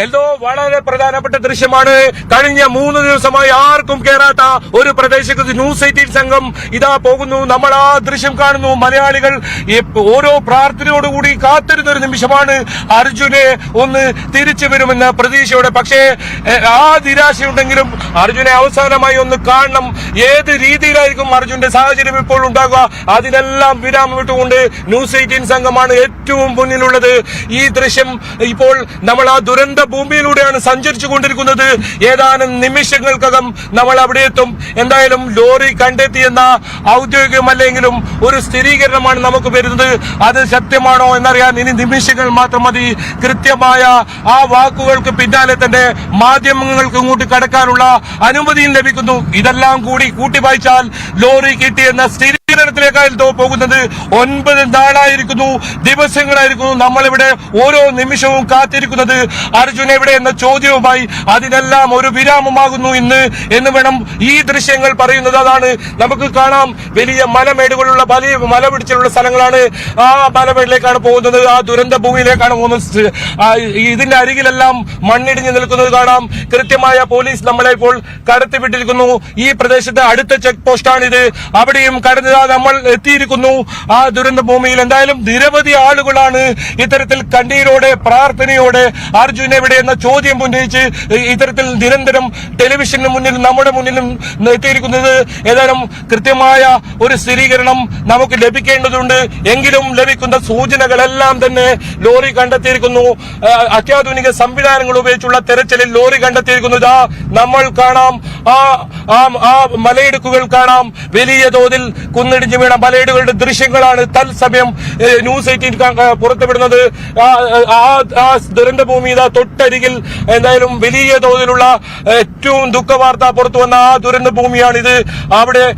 എന്തോ വളരെ പ്രധാനപ്പെട്ട ദൃശ്യമാണ്. കഴിഞ്ഞ മൂന്ന് ദിവസമായി ആർക്കും കേറാത്ത ഒരു പ്രദേശത്ത് ന്യൂസ് എയ്റ്റീൻ സംഘം ഇതാ പോകുന്നു. നമ്മൾ ആ ദൃശ്യം കാണുന്നു. മലയാളികൾ ഓരോ പ്രാർത്ഥനയോടുകൂടി കാത്തിരുന്ന ഒരു നിമിഷമാണ് അർജുനെ ഒന്ന് തിരിച്ചു വരുമെന്ന പ്രതീക്ഷയോടെ. പക്ഷേ ആ നിരാശയുണ്ടെങ്കിലും അർജുനെ അവസാനമായി ഒന്ന് കാണണം. ഏത് രീതിയിലായിരിക്കും അർജുന്റെ സാഹചര്യം ഇപ്പോൾ ഉണ്ടാകുക അതിനെല്ലാം വിരാമം വിട്ടുകൊണ്ട് ന്യൂസ് എയ്റ്റീൻ സംഘമാണ് ഏറ്റവും മുന്നിലുള്ളത്. ഈ ദൃശ്യം ഇപ്പോൾ നമ്മൾ ആ ദുരന്ത ഭൂമിയിലൂടെയാണ് സഞ്ചരിച്ചു കൊണ്ടിരിക്കുന്നത്. ഏതാനും നിമിഷങ്ങൾക്കകം നമ്മൾ അവിടെ എത്തും. എന്തായാലും ലോറി കണ്ടെത്തിയെന്ന ഔദ്യോഗികമല്ലെങ്കിലും ഒരു സ്ഥിരീകരണമാണ് നമുക്ക് വരുന്നത്. അത് സത്യമാണോ എന്നറിയാൻ ഇനി നിമിഷങ്ങൾ മാത്രം മതി. കൃത്യമായ ആ വാക്കുകൾക്ക് പിന്നാലെ തന്നെ മാധ്യമങ്ങൾക്ക് ഇങ്ങോട്ട് കടക്കാനുള്ള അനുമതിയും ലഭിക്കുന്നു. ഇതെല്ലാം കൂടി കൂട്ടിവായിച്ചാൽ ലോറി കിട്ടിയെന്ന സ്ഥിരീകരണത്തിലേക്കായിരുന്നു പോകുന്നത്. ഒൻപത് നാളായിരിക്കുന്നു. ദിവസങ്ങളായിരിക്കുന്നു നമ്മളിവിടെ ഓരോ നിമിഷവും കാത്തിരിക്കുന്നത്. അർജുൻ എവിടെ എന്ന ചോദ്യവുമായി അതിനെല്ലാം ഒരു വിരാമമാകുന്നു ഇന്ന് എന്ന് വേണം ഈ ദൃശ്യങ്ങൾ പറയുന്നത്. അതാണ് നമുക്ക് കാണാം. വലിയ മലമേടുകളുള്ള വലിയ മല പിടിച്ചിലുള്ള സ്ഥലങ്ങളാണ് ആ മലമേടിലേക്കാണ് പോകുന്നത്. ആ ദുരന്ത ഭൂമിയിലേക്കാണ് പോകുന്നത്. ഇതിന്റെ അരികിലെല്ലാം മണ്ണിടിഞ്ഞു നിൽക്കുന്നത് കാണാം. കൃത്യമായ പോലീസ് നമ്മളെ ഇപ്പോൾ കടത്തിവിട്ടിരിക്കുന്നു. ഈ പ്രദേശത്തെ അടുത്ത ചെക്ക് പോസ്റ്റാണിത്. അവിടെയും കടന്നതാ നമ്മൾ എത്തിയിരിക്കുന്നു. ആ ദുരന്ത ഭൂമിയിൽ എന്തായാലും നിരവധി ആളുകളാണ് ഇത്തരത്തിൽ കണ്ണീരോടെ പ്രാർത്ഥനയോടെ അർജുൻ എവിടെ എന്ന ചോദ്യം ഉന്നയിച്ച് ഇത്തരത്തിൽ നിരന്തരം ടെലിവിഷന് മുന്നിൽ നമ്മുടെ മുന്നിലും എത്തിയിരിക്കുന്നത്. ഏതായാലും കൃത്യമായ ഒരു സ്ഥിരീകരണം നമുക്ക് ലഭിക്കേണ്ടതുണ്ട്. എങ്കിലും ലഭിക്കുന്ന സൂചനകളെല്ലാം തന്നെ ലോറി കണ്ടെത്തിയിരിക്കുന്നു. അത്യാധുനിക സംവിധാനങ്ങൾ ഉപയോഗിച്ചുള്ള തെരച്ചിലിൽ ലോറി കണ്ടെത്തിയിരിക്കുന്നു. ഇതാ നമ്മൾ കാണാം. ആ ആ മലയിടുക്കുകൾ കാണാം. വലിയ തോതിൽ കുന്നിടിഞ്ഞു വീണ മലയിടുകളുടെ ദൃശ്യങ്ങളാണ് തത്സമയം ന്യൂസ് എയ്റ്റീൻ പുറത്തുവിടുന്നത്. ആ ആ- ആ ദുരന്ത ഭൂമി ഇതാ തൊട്ടരികിൽ എന്തായാലും വലിയ തോതിലുള്ള ഏറ്റവും ദുഃഖവാർത്ത പുറത്തു വന്ന ആ ദുരന്തഭൂമിയാണിത്. അവിടെ